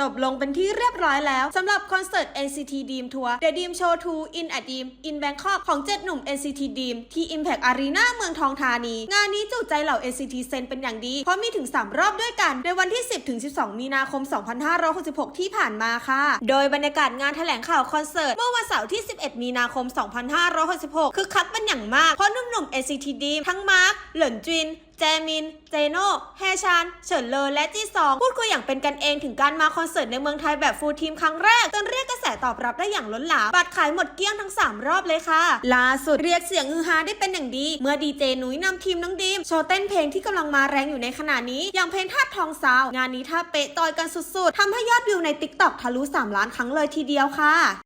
จบลงเป็นที่เรียบร้อยแล้วสำหรับคอนเสิร์ต NCT Dream Tour The Dream Show 2 In a Dream in Bangkok ของ 7 หนุ่ม NCT Dream ที่ Impact Arena เมืองทองธานี งานนี้จุใจเหล่า NCT เซนเป็นอย่างดี เพราะมีถึง 3 รอบด้วยกัน ในวันที่ 10 ถึง 12 มีนาคม 2566 ที่ผ่านมาค่ะ โดยบรรยากาศงานแถลงข่าวคอนเสิร์ต เมื่อวันเสาร์ที่ 11 มีนาคม 2566 คือคักเป็นอย่างมาก เพราะหนุ่มๆ NCT Dream ทั้งมาร์ค เหลินจินแจมิน เจโน่แฮชาน เฉินเลอและจีซอง พูดคุยอย่างเป็นกันเองถึงการมาคอนเสิร์ตในเมืองไทยแบบฟูลทีมครั้งแรก จนเรียกกระแสตอบรับได้อย่างล้นหลามบัตรขายหมดเกลี้ยงทั้ง 3 รอบเลยค่ะ ล่าสุดเรียกเสียงฮือฮาได้เป็นอย่างดี เมื่อดีเจนุ้ยนำทีมน้องดีม โชว์เต้นเพลงที่กำลังมาแรงอยู่ในขณะนี้ อย่างเพลงธาทองซาว งานนี้ท่าเป๊ะต่อยกันสุดๆทำให้ยอดวิวในติ๊กต็อกทะลุ3ล้านครั้งเลยทีเดียวค่ะ